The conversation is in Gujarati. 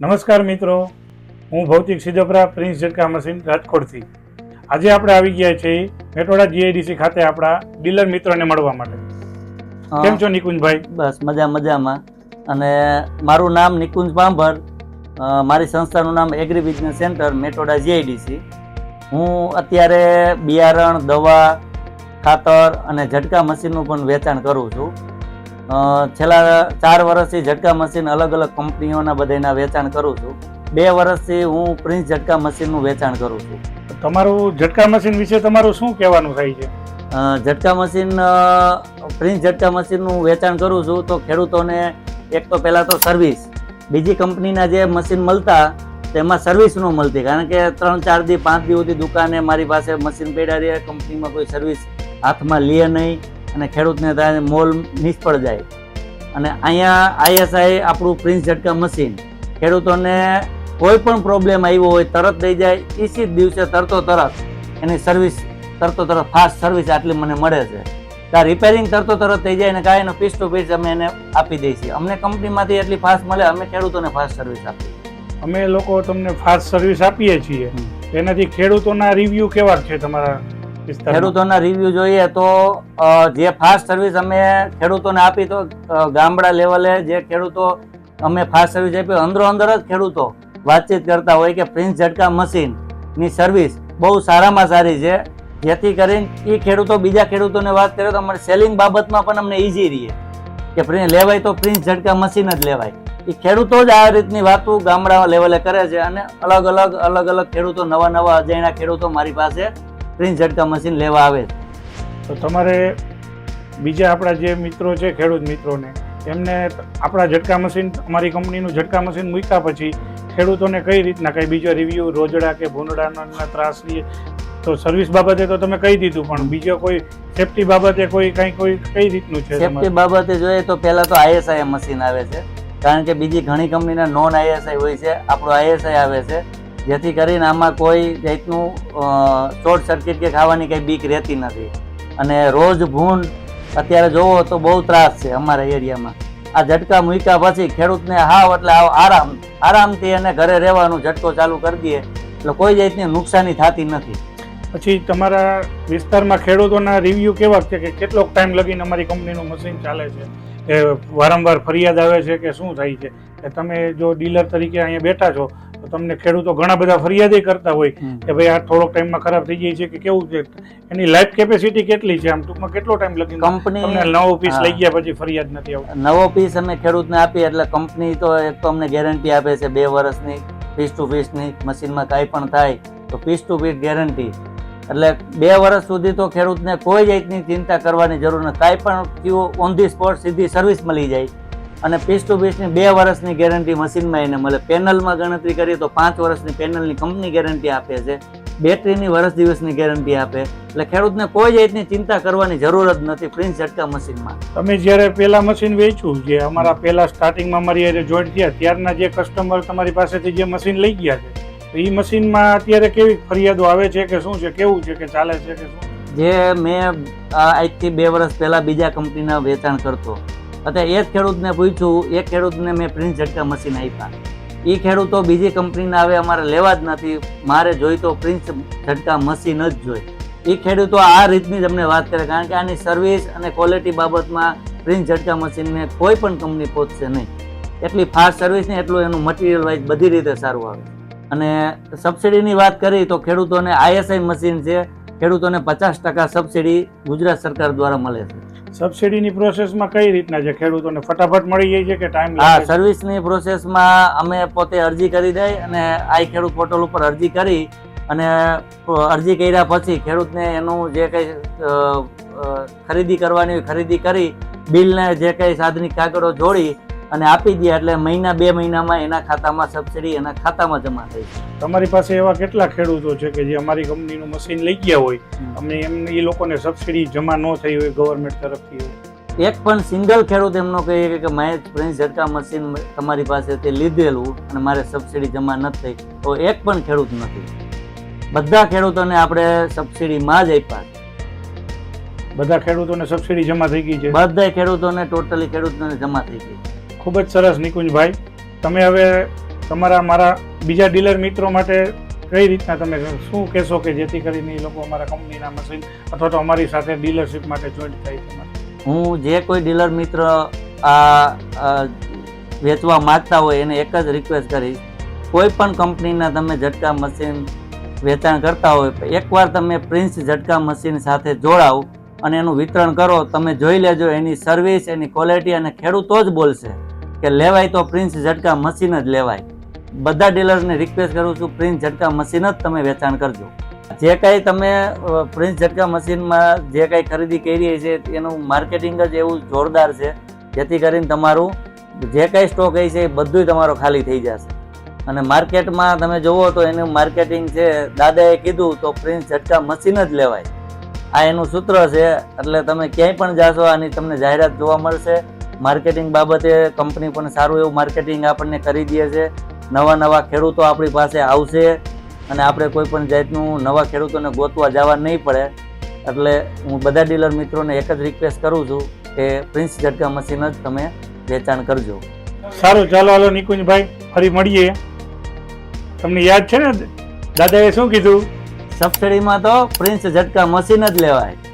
નમસ્કાર મિત્રો. હું ભૌતિક સિદ્ધપરા પ્રિન્સ ઝટકા મશીન રાજકોટથી. આજે આપણે આવી ગયા છીએ મેટોડા જીઆઈડીસી ખાતે આપણા ડીલર મિત્રોને મળવા માટે. કેમ છો નિકુંજભાઈ? બસ મજા મજામાં. અને મારું નામ નિકુંજ પાંભર મારી સંસ્થાનું નામ agri business centre Metoda GIDC હું અત્યારે બિયારણ દવા ખાતર અને ઝટકા મશીનનું પણ વેચાણ કરું છું. છેલ્લા ચાર વર્ષથી ઝટકા મશીન અલગ અલગ કંપનીઓના બધાના વેચાણ કરું છું. બે વર્ષથી હું પ્રિન્સ ઝટકા મશીનનું વેચાણ કરું છું. તમારું ઝટકા મશીન વિશે તમારું શું કહેવાનું થાય છે? ઝટકા મશીન પ્રિન્સ ઝટકા મશીનનું વેચાણ કરું છું તો ખેડૂતોને એક તો પહેલાં તો સર્વિસ બીજી કંપનીના જે મશીન મળતા તેમાં સર્વિસ ન મળતી. કારણ કે ત્રણ ચાર દી પાંચ દી સુધી દુકાને મારી પાસે મશીન પડ્યા રહે કંપનીમાં કોઈ સર્વિસ હાથમાં લે નહીં. અને ખેડૂતને ત્યાં મોલ નિષ્ફળ જાય. અને અહીંયા આઈએસઆઈ આપણું પ્રિન્સ ઝટકા મશીન. ખેડૂતોને કોઈ પણ પ્રોબ્લેમ આવ્યો હોય તરત દઈ જાય ઈસી જ દિવસે તરતો તરત એની સર્વિસ તરતો તરત ફાસ્ટ સર્વિસ આટલી મને મળે છે. ત્યાં રિપેરિંગ તરતો તરત થઈ જાય અને કાંઈ એનો પીસ ટુ પીસ અમે એને આપી દઈએ છીએ. અમને કંપનીમાંથી એટલી ફાસ્ટ મળે અમે ખેડૂતોને ફાસ્ટ સર્વિસ આપીએ અમે લોકો તમને ફાસ્ટ સર્વિસ આપીએ છીએ. એનાથી ખેડૂતોના રિવ્યૂ કેવા છે તમારા? ખેડૂતોના રિવ્યુ જોઈએ તો જે ફાસ્ટ સર્વિસ અમે ખેડૂતોને આપી તો ગામડા લેવલે જે ખેડૂતો અમે ફાસ્ટ સર્વિસ આપી, અંદરો અંદર જ ખેડૂતો વાતચીત કરતા હોય કે પ્રિન્સ ઝટકા મશીનની સર્વિસ બહુ સારામાં સારી છે. જેથી કરીને એ ખેડૂતો બીજા ખેડૂતોને વાત કરે તો અમારે સેલિંગ બાબતમાં પણ અમને ઇઝી રહીએ કે લેવાય તો પ્રિન્સ ઝટકા મશીન જ લેવાય. એ ખેડૂતો જ આ રીતની વાતો ગામડા લેવલે કરે છે અને અલગ અલગ અલગ અલગ ખેડૂતો, નવા નવા અજાણ્યા ખેડૂતો મારી પાસે પ્રિન્સ ઝટકા મશીન લેવા આવે. છે તો તમારે બીજા આપણા જે મિત્રો છે ખેડૂત મિત્રોને એમને આપણા ઝટકા મશીન અમારી કંપનીનું ઝટકા મશીન મૂક્યા પછી ખેડૂતોને કઈ રીતના કઈ બીજો રિવ્યુ રોજડા કે ભૂંડડાના ત્રાસ લઈએ તો સર્વિસ બાબતે તો તમે કહી દીધું પણ બીજો કોઈ સેફટી બાબતે કોઈ કઈ કોઈ કઈ રીતનું છે સેફટી બાબતે જોઈએ તો પહેલા તો આઈએસઆઈ મશીન આવે છે કારણ કે બીજી ઘણી કંપનીના નોન આઈએસઆઈ હોય છે આપણું આઈએસઆઈ આવે છે. જેથી કરીને આમાં કોઈ જાતનું શોર્ટ સર્કિટ કે ખાવાની કંઈ બીક રહેતી નથી. અને રોજ ભૂંડ અત્યારે જોવો તો બહુ ત્રાસ છે અમારા એરિયામાં. આ ઝટકા મૂક્યા પછી ખેડૂતને હાવ એટલે હાવ આરામ, આરામથી એને ઘરે રહેવાનું ઝટકો ચાલુ કરી દઈએ, એટલે કોઈ જાતની નુકસાની થતી નથી. પછી તમારા વિસ્તારમાં ખેડૂતોના રિવ્યુ કેવા છે કે કેટલોક ટાઈમ લગીને અમારી કંપનીનું મશીન ચાલે છે? કે વારંવાર ફરિયાદ આવે છે કે શું થાય છે? કે તમે જો ડીલર તરીકે અહીંયા બેઠા છો તો તમને ખેડૂતો ઘણા બધા ફરિયાદે કરતા હોય કે ભાઈ આ થોડોક ટાઈમમાં ખરાબ થઈ જાય છે કે કેવું છે? એની લાઈફ કેપેસિટી કેટલી છે આમ? ટૂંકમાં કેટલો ટાઈમ લગીને કંપની તમને નવો પીસ લઈ ગયા પછી ફરિયાદ નથી આવતી. નવો પીસ અમે ખેડૂતને આપીએ એટલે કંપની તો એક તો અમને ગેરંટી આપે છે બે વર્ષની પીસ ટુ પીસની મશીનમાં કાંઈ પણ થાય તો પીસ ટુ પીસ ગેરંટી એટલે બે વર્ષ સુધી તો ખેડૂતને કોઈ જાતની ચિંતા કરવાની જરૂર નથી. કાંઈ પણ થયું ઓન ધી સ્પોટ સીધી સર્વિસ મળી જાય. અને પીસ ટુ પીસની બે વર્ષની ગેરંટી મશીનમાં એને મળે. પેનલમાં ગણતરી કરીએ તો પાંચ વર્ષની પેનલની કંપની ગેરંટી આપે છે. બેટરીની વર્ષ દિવસની ગેરંટી આપે. એટલે ખેડૂતને કોઈ જાતની ચિંતા કરવાની જરૂર જ નથી પ્રિન્સ ઝટકા મશીનમાં. તમે જ્યારે પહેલાં મશીન વેચ્યું જે અમારા પહેલા સ્ટાર્ટિંગમાં અમારી હારે જોઈન્ટ થયા ત્યારના જે કસ્ટમર તમારી પાસેથી જે મશીન લઈ ગયા છે તો એ મશીનમાં અત્યારે કેવી ફરિયાદો આવે છે કે શું છે કેવું છે કે ચાલે છે કે શું? જે મેં આ આજથી બે વર્ષ પહેલાં બીજા કંપનીના વેચાણ કરતો. અત્યારે એ ખેડૂતને પૂછ્યું એ ખેડૂતને મેં પ્રિન્ટ ઝટકા મશીન આપ્યા. એ ખેડૂતો બીજી કંપનીના હવે અમારે લેવા જ નથી, મારે જોઈ તો પ્રિન્સ ઝટકા મશીન જ જોઈ. એ ખેડૂતો આ રીતની તમને વાત કરે, કારણ કે આની સર્વિસ અને ક્વોલિટી બાબતમાં પ્રિન્સ ઝટકા મશીનને કોઈ પણ કંપની પહોંચશે નહીં. એટલી ફાસ્ટ સર્વિસ ને એટલું એનું મટીરિયલ વાઇઝ બધી રીતે સારું આવે. અને સબસિડીની વાત કરી તો ખેડૂતોને આઈએસઆઈ મશીન છે ખેડૂતોને પચાસ ટકા સબસિડી ગુજરાત સરકાર દ્વારા મળે છે. સબસિડીની પ્રોસેસમાં કઈ રીતના છે? ખેડૂતોને ફટાફટ મળી જાય છે કે ટાઈમ હા સર્વિસની પ્રોસેસમાં અમે પોતે અરજી કરી દઈ અને આઈ ખેડૂત પોર્ટલ ઉપર અરજી કરી અને અરજી કર્યા પછી ખેડૂતને એનું જે કંઈ ખરીદી કરવાની હોય ખરીદી કરી બિલને જે કંઈ સાધનિક કાગળો જોડી અને આપી દે એટલે મહિના બે મહિનામાં એના ખાતામાં સબસિડી એના ખાતામાં જમા થઈ. તમારી પાસે એવા કેટલા ખેડૂતો છે કે જે અમારી કંપનીનું મશીન લઈ ગયા હોય? અમને એમ એ લોકોને સબસિડી જમા ન થઈ હોય ગવર્મેન્ટ તરફથી. એક પણ સિંગલ ખેડૂત એમનો કહે કે મેં પ્રિન્સ ઝટકા મશીન તમારી પાસેથી લીધેલું અને મારે સબસિડી જમા નથી થઈ. તો એક પણ ખેડૂત નથી. બધા ખેડૂતોને આપણે સબસિડીમાં જ આપ્યા છે. બધા ખેડૂતોને સબસિડી જમા થઈ ગઈ છે? બધા ખેડૂતોને ટોટલી ખેડૂતોને જમા થઈ ગઈ ખૂબ જ સરસ નિકુંજભાઈ. તમે હવે તમારા, મારા બીજા ડીલર મિત્રો માટે કઈ રીતના તમે શું કહેશો કે જેથી કરીને એ લોકો અમારા કંપનીના મશીન અથવા તો અમારી સાથે ડીલરશીપ માટે જોઈન્ટ થાય છે હું જે કોઈ ડીલર મિત્ર આ વેચવા માંગતા હોય એને એક જ રિક્વેસ્ટ કરીશ. કોઈ પણ કંપનીના તમે ઝટકા મશીન વેચાણ કરતા હોય એકવાર તમે પ્રિન્સ ઝટકા મશીન સાથે જોડાવ. અને એનું વિતરણ કરો, તમે જોઈ લેજો, એની સર્વિસ એની ક્વોલિટી અને ખેડૂતો જ બોલશે કે લેવાય તો પ્રિન્સ ઝટકા મશીન જ લેવાય. બધા ડીલર્સને રિક્વેસ્ટ કરું છું પ્રિન્સ ઝટકા મશીન જ તમે વેચાણ કરજો. જે કાંઈ તમે પ્રિન્સ ઝટકા મશીનમાં જે કાંઈ ખરીદી કરી છે, એનું માર્કેટિંગ જ એવું જોરદાર છે, જેથી કરીને તમારું જે કાંઈ સ્ટોક હોય છે એ બધું તમારો ખાલી થઈ જશે. અને માર્કેટમાં તમે જુઓ તો એનું માર્કેટિંગ છે, દાદાએ કીધું તો પ્રિન્સ ઝટકા મશીન જ લેવાય. આ એનું સૂત્ર છે, એટલે તમે ક્યાંય પણ જાશો, આની તમને જાહેરાત જોવા મળશે. માર્કેટિંગ બાબતે કંપની પણ સારું એવું માર્કેટિંગ આપણને કરી દે છે. નવા નવા ખેડૂતો આપણી પાસે આવશે અને આપણે કોઈ પણ જાતનું નવા ખેડૂતોને ગોતવા જવા નહીં પડે. એટલે હું બધા ડીલર મિત્રોને એક જ રિક્વેસ્ટ કરું છું કે પ્રિન્સ ઝટકા મશીન જ તમે વેચાણ કરજો. સારું, ચાલો, હાલો, નિકુંજભાઈ, ફરી મળીએ. તમને યાદ છે ને, દાદાએ શું કીધું? સબસિડીમાં તો પ્રિન્સ ઝટકા મશીન જ લેવાય.